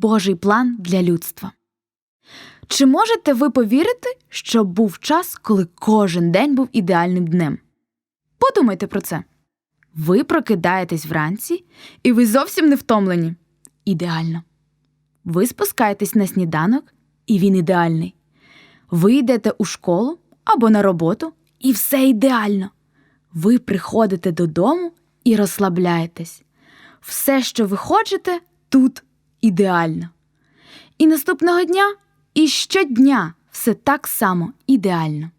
Божий план для людства. Чи можете ви повірити, що був час, коли кожен день був ідеальним днем? Подумайте про це. Ви прокидаєтесь вранці, і ви зовсім не втомлені. Ідеально. Ви спускаєтесь на сніданок, і він ідеальний. Ви йдете у школу або на роботу, і все ідеально. Ви приходите додому і розслабляєтесь. Все, що ви хочете, тут ідеально. І наступного дня, і щодня все так само ідеально.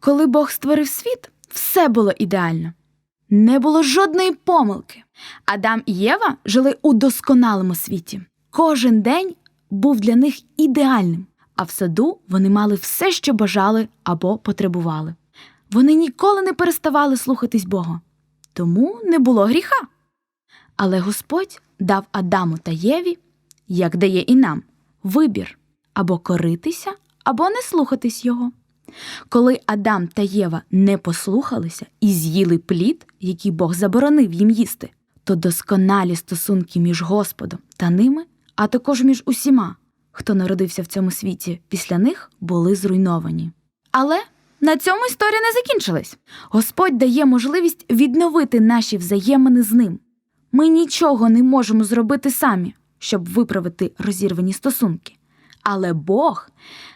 Коли Бог створив світ, все було ідеально. Не було жодної помилки. Адам і Єва жили у досконалому світі. Кожен день був для них ідеальним, а в саду вони мали все, що бажали або потребували. Вони ніколи не переставали слухатись Бога, тому не було гріха. Але Господь дав Адаму та Єві, як дає і нам, вибір або коритися, або не слухатись його. Коли Адам та Єва не послухалися і з'їли плід, який Бог заборонив їм їсти, то досконалі стосунки між Господом та ними, а також між усіма, хто народився в цьому світі після них, були зруйновані. Але на цьому історія не закінчилась. Господь дає можливість відновити наші взаємини з ним. Ми нічого не можемо зробити самі, щоб виправити розірвані стосунки. Але Бог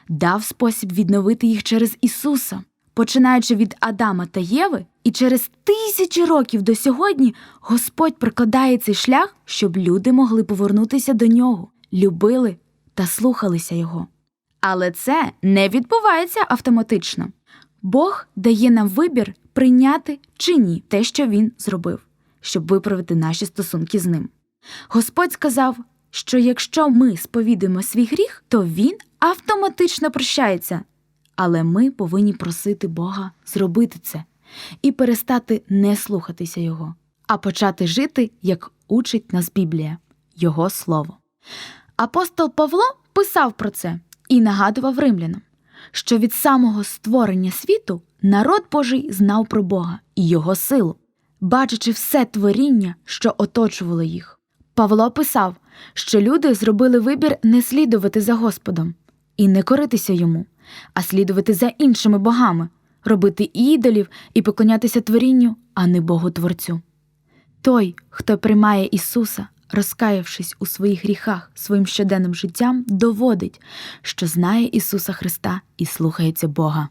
дав спосіб відновити їх через Ісуса. Починаючи від Адама та Єви, і через тисячі років до сьогодні Господь прокладає цей шлях, щоб люди могли повернутися до нього, любили та слухалися Його. Але це не відбувається автоматично. Бог дає нам вибір прийняти чи ні те, що Він зробив, щоб виправити наші стосунки з ним. Господь сказав, що якщо ми сповідуємо свій гріх, то він автоматично прощається. Але ми повинні просити Бога зробити це і перестати не слухатися Його, а почати жити, як учить нас Біблія, Його Слово. Апостол Павло писав про це і нагадував римлянам, що від самого створення світу народ Божий знав про Бога і Його силу, бачачи все творіння, що оточувало їх. Павло писав, що люди зробили вибір не слідувати за Господом і не коритися йому, а слідувати за іншими богами, робити ідолів і поклонятися творінню, а не Богу Творцю. Той, хто приймає Ісуса, розкаявшись у своїх гріхах своїм щоденним життям, доводить, що знає Ісуса Христа і слухається Бога.